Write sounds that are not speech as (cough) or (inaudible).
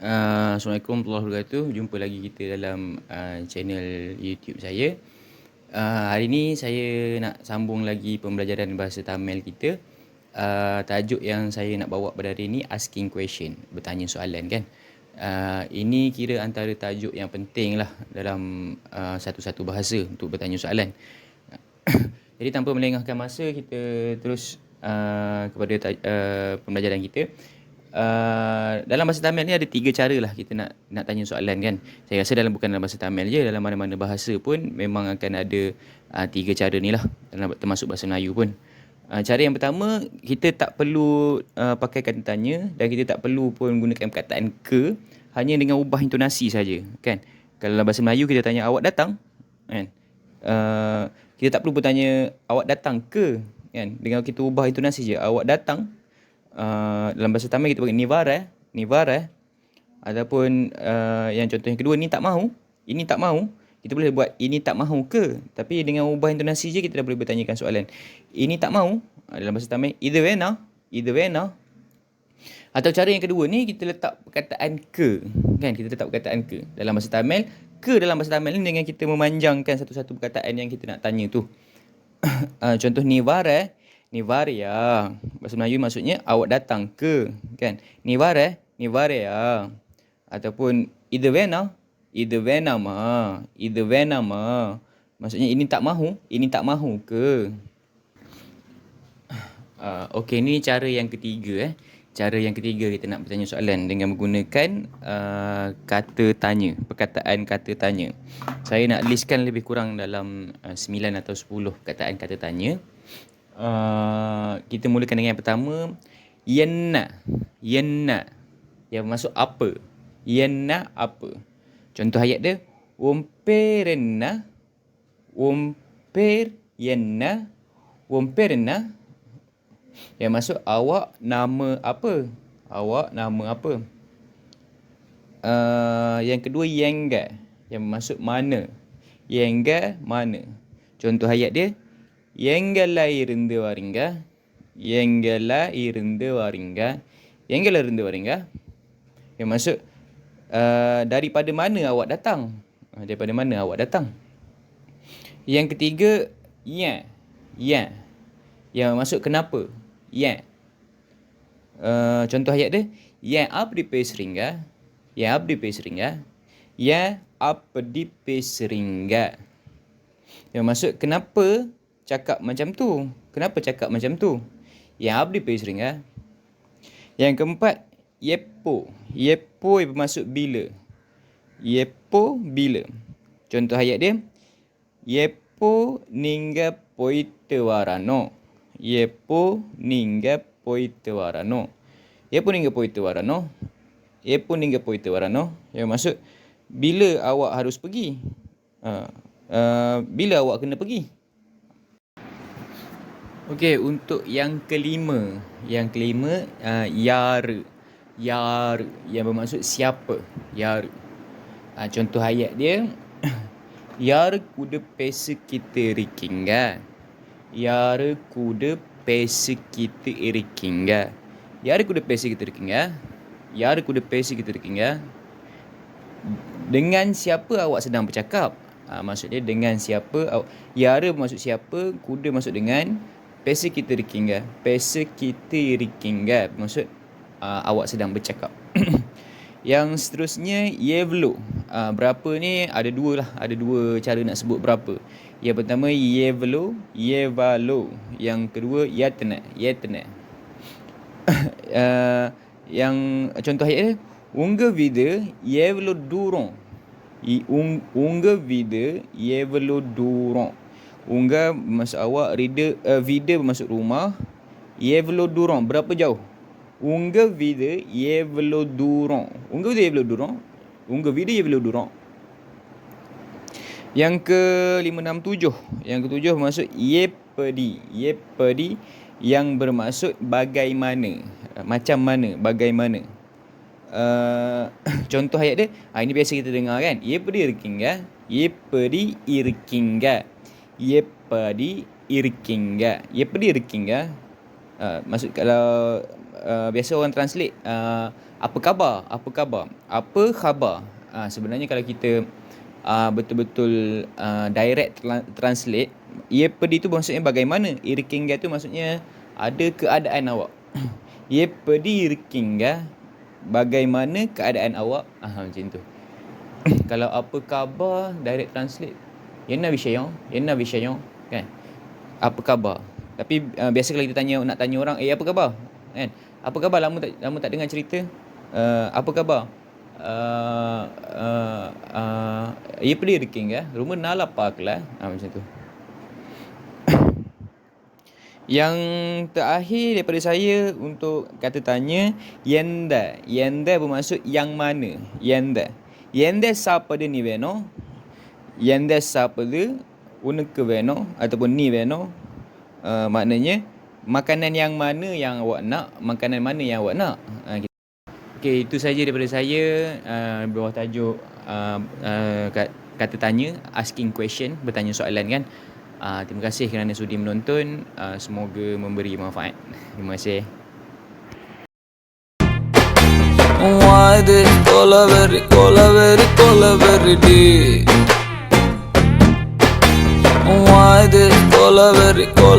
Uh, Assalamualaikum warahmatullahi wabarakatuh. Jumpa lagi kita dalam uh, channel YouTube saya. Uh, hari ini saya nak sambung lagi pembelajaran bahasa Tamil kita. Uh, tajuk yang saya nak bawa pada hari ini asking question, bertanya soalan kan. Uh, ini kira antara tajuk yang penting lah dalam uh, satu-satu bahasa untuk bertanya soalan. (coughs) Jadi tanpa melengahkan masa kita terus uh, kepada uh, pembelajaran kita. Uh, dalam bahasa Tamil ni ada tiga cara lah kita nak nak tanya soalan kan. Saya rasa dalam bukan dalam bahasa Tamil je, dalam mana-mana bahasa pun memang akan ada uh, tiga cara ni lah. Termasuk bahasa Melayu pun. Uh, cara yang pertama, kita tak perlu uh, pakai kata tanya dan kita tak perlu pun gunakan perkataan ke. Hanya dengan ubah intonasi saja kan. Kalau dalam bahasa Melayu kita tanya awak datang kan. Uh, kita tak perlu bertanya awak datang ke kan. Dengan kita ubah intonasi je awak datang Uh, dalam bahasa Tamil kita panggil nivara, eh. nivara. Eh. Ataupun uh, yang contoh yang kedua ni tak mahu, ini tak mahu. Kita boleh buat ini tak mahu ke? Tapi dengan ubah intonasi je kita dah boleh bertanyakan soalan. Ini tak mahu uh, dalam bahasa Tamil either wena, either wena. Atau cara yang kedua ni kita letak perkataan ke. Kan kita letak perkataan ke dalam bahasa Tamil. Ke dalam bahasa Tamil ni dengan kita memanjangkan satu-satu perkataan yang kita nak tanya tu. uh, (coughs) contoh nivara eh. Nivaria. Bahasa Melayu maksudnya awak datang ke, kan? Nivare, Nivaria. Ataupun either vena, either vena ma, either vena ma. Maksudnya ini tak mahu, ini tak mahu ke? Uh, Okey, ini cara yang ketiga eh. Cara yang ketiga kita nak bertanya soalan dengan menggunakan uh, kata tanya, perkataan kata tanya. Saya nak listkan lebih kurang dalam uh, 9 atau 10 perkataan kata tanya. Uh, kita mulakan dengan yang pertama Yenna Yenna Yang masuk apa? Yenna apa? Contoh ayat dia Womperenna Womper Yenna Womperenna Yang masuk awak nama apa? Awak nama apa? Uh, Yang kedua Yenga Yang masuk mana? Yenga mana? Contoh ayat dia எங்கெல்லாம் இருந்து வரீங்க எங்கெல்லாம் இருந்து வரீங்க எங்கெல்லாம் இருந்து வரீங்க yang masuk uh, daripada mana awak datang uh, daripada mana awak datang yang ketiga ya ya yang masuk kenapa ya uh, contoh ayat dia ya அப்படி பேசுறீங்க ஏன் அப்படி பேசுறீங்க ஏன் அப்படி பேசுறீங்க yang masuk kenapa cakap macam tu? Kenapa cakap macam tu? Yang abdi pergi sering ah. Yang keempat, yepo. Yepo yang bermaksud bila. Yepo bila. Contoh ayat dia. Yepo ningga poite warano. Yepo ningga poite warano. Yepo ningga poite warano. Yepo ningga poite warano. Yang maksud bila awak harus pergi. Uh, uh, bila awak kena pergi. Okey, untuk yang kelima. Yang kelima, uh, yar. Yar. Yang bermaksud siapa. Yar. Uh, contoh ayat dia. (clears throat) yar kuda pesa kita rikinga. Yar kuda pesa kita rikinga. Yar kuda pesa kita rikinga. Yar kuda pesa kita rikinga. Dengan siapa awak sedang bercakap? Uh, maksudnya dengan siapa? Yara bermaksud siapa? Kuda masuk dengan Pesa kita rikinga. Pesa kita rikinga. Maksud uh, awak sedang bercakap. (coughs) Yang seterusnya Yevlo. Uh, berapa ni ada dua lah. Ada dua cara nak sebut berapa. Yang pertama Yevlo, Yevalo. Yang kedua Yatna, Yatna. uh, yang contoh ayat dia Unga vida Yevlo durong. Unga vida Yevlo durong unggah masuk awak reader uh, video masuk rumah Yevlodurong berapa jauh? Unggah video Yevlodurong unggah video Yevlodurong unggah video Yevlodurong yang ke 567 yang ketujuh masuk yepedi. Yepedi yang bermaksud bagaimana. Macam mana bagaimana. Uh, (coughs) contoh ayat dia. Ha, ini biasa kita dengar kan? Yepedi irkinga yepedi irkinga எப்படி இருக்கீங்க எப்படி இருக்கீங்க Uh, maksud kalau uh, biasa orang translate uh, apa khabar? Apa khabar? Apa khabar? Uh, sebenarnya kalau kita uh, betul-betul uh, direct tra- translate, ia pedi tu maksudnya bagaimana? Irkingga tu maksudnya ada keadaan awak. (coughs) ia pedi irkingga bagaimana keadaan awak? Ah macam tu. (coughs) kalau apa khabar direct translate? Yana விஷயம்? Yana விஷயம்? Kan? Apa khabar? Tapi uh, biasa kalau kita tanya nak tanya orang, "Eh apa khabar?" Kan? Apa khabar? Lama tak lama tak dengar cerita. Uh, apa khabar? Uh, uh, uh, எப்படி இருக்கீங்க ரொம்ப நாளா பார்க்கல ah, macam tu (coughs) yang terakhir daripada saya untuk kata tanya yenda yenda bermaksud yang mana yenda yenda சாப்பாடு நீ வேணும் எந்த சாப்பாடு உனக்கு வேணும் ataupun ni வேணும் uh, maknanya makanan yang mana yang awak nak makanan mana yang awak nak uh, Okey, itu saja daripada saya uh, bawah tajuk uh, uh, kata tanya, asking question, bertanya soalan kan. Uh, terima kasih kerana sudi menonton. Uh, semoga memberi manfaat. Terima kasih. Why this colaveri, colaveri, colaveri Why அது கொலவெறி கொல